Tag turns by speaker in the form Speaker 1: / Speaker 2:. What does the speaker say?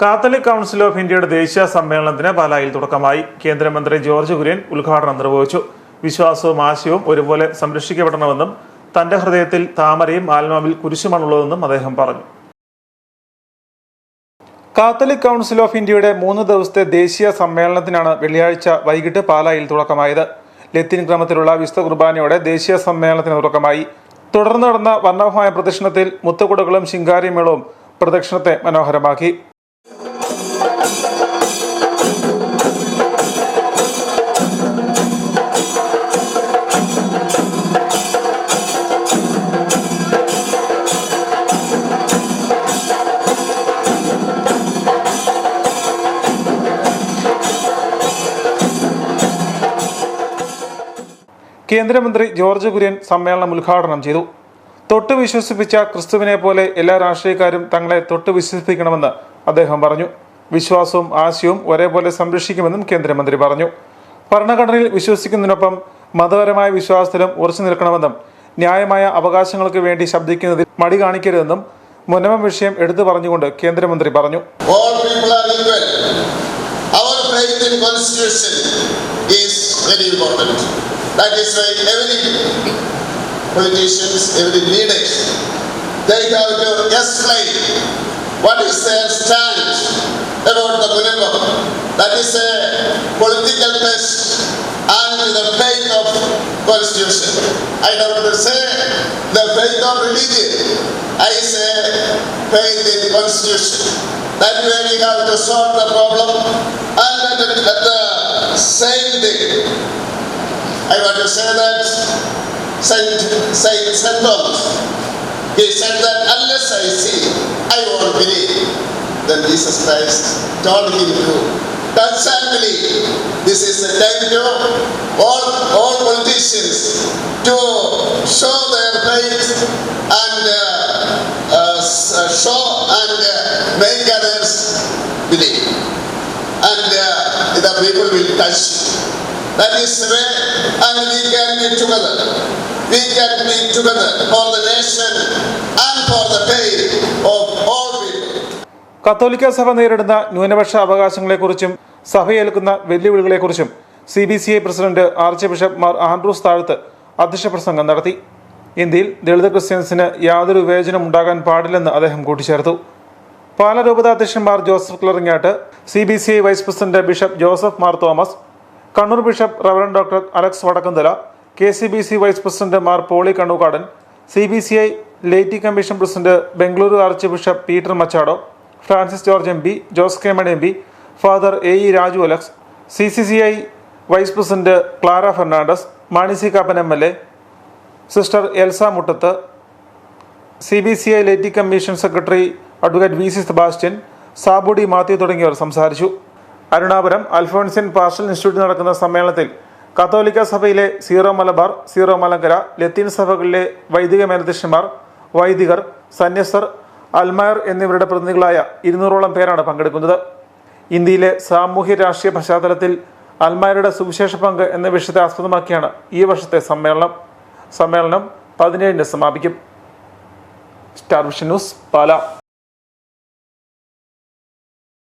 Speaker 1: Catholic council of ഇന്ത്യയുടെ ദേശീയ സമ്മേളനത്തിന് പാലായിൽ തുടക്കമായി. കേന്ദ്രമന്ത്രി ജോർജ് കുര്യൻ ഉദ്ഘാടനം നിർവഹിച്ചു. വിശ്വാസവും ആശയവും ഒരുപോലെ സംരക്ഷിക്കപ്പെടണമെന്നും തന്റെ ഹൃദയത്തിൽ താമരയും ആത്മാവിൽ കുരിശുമാണുള്ളതെന്നും അദ്ദേഹം പറഞ്ഞു. കാത്തലിക് കൗൺസിൽ ഓഫ് ഇന്ത്യയുടെ മൂന്ന് ദിവസത്തെ ദേശീയ സമ്മേളനത്തിനാണ് വെള്ളിയാഴ്ച വൈകിട്ട് പാലായിൽ തുടക്കമായത്. ലത്തീൻ ക്രമത്തിലുള്ള വിശുദ്ധ കുർബാനയോടെ ദേശീയ സമ്മേളനത്തിന് തുടക്കമായി. തുടർന്ന് നടന്ന വർണമായ പ്രദക്ഷിണത്തിൽ മുത്തുകുടകളും ശിങ്കാരിമേളവും പ്രദക്ഷിണത്തെ മനോഹരമാക്കി. കേന്ദ്രമന്ത്രി ജോർജ് കുര്യൻ സമ്മേളനം ഉദ്ഘാടനം ചെയ്തു. തൊട്ട് വിശ്വസിപ്പിച്ച ക്രിസ്തുവിനെ പോലെ എല്ലാ രാഷ്ട്രീയക്കാരും തങ്ങളെ തൊട്ട് വിശ്വസിപ്പിക്കണമെന്ന് അദ്ദേഹം പറഞ്ഞു. വിശ്വാസവും ആശയവും ഒരേപോലെ സംരക്ഷിക്കുമെന്നും കേന്ദ്രമന്ത്രി പറഞ്ഞു. ഭരണഘടനയിൽ വിശ്വസിക്കുന്നതിനൊപ്പം മതപരമായ വിശ്വാസത്തിലും ഉറച്ചു നിൽക്കണമെന്നും ന്യായമായ അവകാശങ്ങൾക്ക് വേണ്ടി ശബ്ദിക്കുന്നതിൽ മടി കാണിക്കരുതെന്നും മുന്നമം വിഷയം എടുത്തു പറഞ്ഞുകൊണ്ട് കേന്ദ്രമന്ത്രി പറഞ്ഞു.
Speaker 2: Is very important. That is why every politicians, every leaders, they have to explain what is their stand about the Munimam. That is a political test and the faith of constitution. I don't say the faith of religion. I say faith in constitution. That way we have to solve the problem and the, at the same thing. I want to say that Saint, Saint, Saint Thomas, he said that unless I see, I won't believe. Then Jesus Christ told him to touch and believe. This is the time to all, all politicians to show their faith and uh, uh, uh, show and uh, make others believe. The people will touch. That is where and we can be together. We can be together for the nation and for the faith of all people.
Speaker 1: കത്തോലിക്ക സഭ നേരിടുന്ന ന്യൂനപക്ഷ അവകാശങ്ങളെക്കുറിച്ചും സഭയേൽക്കുന്ന വെല്ലുവിളികളെക്കുറിച്ചും C B C I president archbishop Mar Andrews Thazhath അധ്യക്ഷ പ്രസംഗം നടത്തി ഇന്ത്യയിൽ ദളിത് ക്രിസ്ത്യൻസിന് യാതൊരു വിവേചനം ഉണ്ടാകാൻ പാടില്ലെന്ന് അദ്ദേഹം കൂട്ടിച്ചേർത്തു പാലരൂപതാധ്യക്ഷന്മാർ Joseph Kallarangatt C B C I vice president bishop Joseph Mar Thomas Kannur bishop reverend doctor Alex Vadakkumthala K C B C vice president Mar Pauly Kannookadan C B C I laity commission president Bengaluru archbishop Peter Machado Francis George M P Jose K Mani M P father A E Raju Alex C C C I vice president Clara Fernandez Mani C Kappan M L A sister Elsa Muttath C B C I laity commission secretary advocate V C Sebastian Sabu D Mathew തുടങ്ങിയവർ സംസാരിച്ചു. Arunapuram അൽഫോൺസിൻ partial ഇൻസ്റ്റിറ്റ്യൂട്ടിൽ നടക്കുന്ന സമ്മേളനത്തിൽ കത്തോലിക്ക സഭയിലെ zero Malabar zero Malankara ലത്തീൻ സഭകളിലെ വൈദിക മേലധ്യക്ഷന്മാർ വൈദികർ സന്യസ്തർ അൽമയർ എന്നിവരുടെ പ്രതിനിധികളായ ഇരുന്നൂറോളം പേരാണ് പങ്കെടുക്കുന്നത്. ഇന്ത്യയിലെ സാമൂഹ്യ രാഷ്ട്രീയ പശ്ചാത്തലത്തിൽ അൽമായരുടെ സുവിശേഷ പങ്ക് എന്ന വിഷയത്തെ ആസ്പദമാക്കിയാണ് ഈ വർഷത്തെ സമ്മേളനം. സമ്മേളനം പതിനേഴിന് സമാപിക്കും. Star vision news Pala.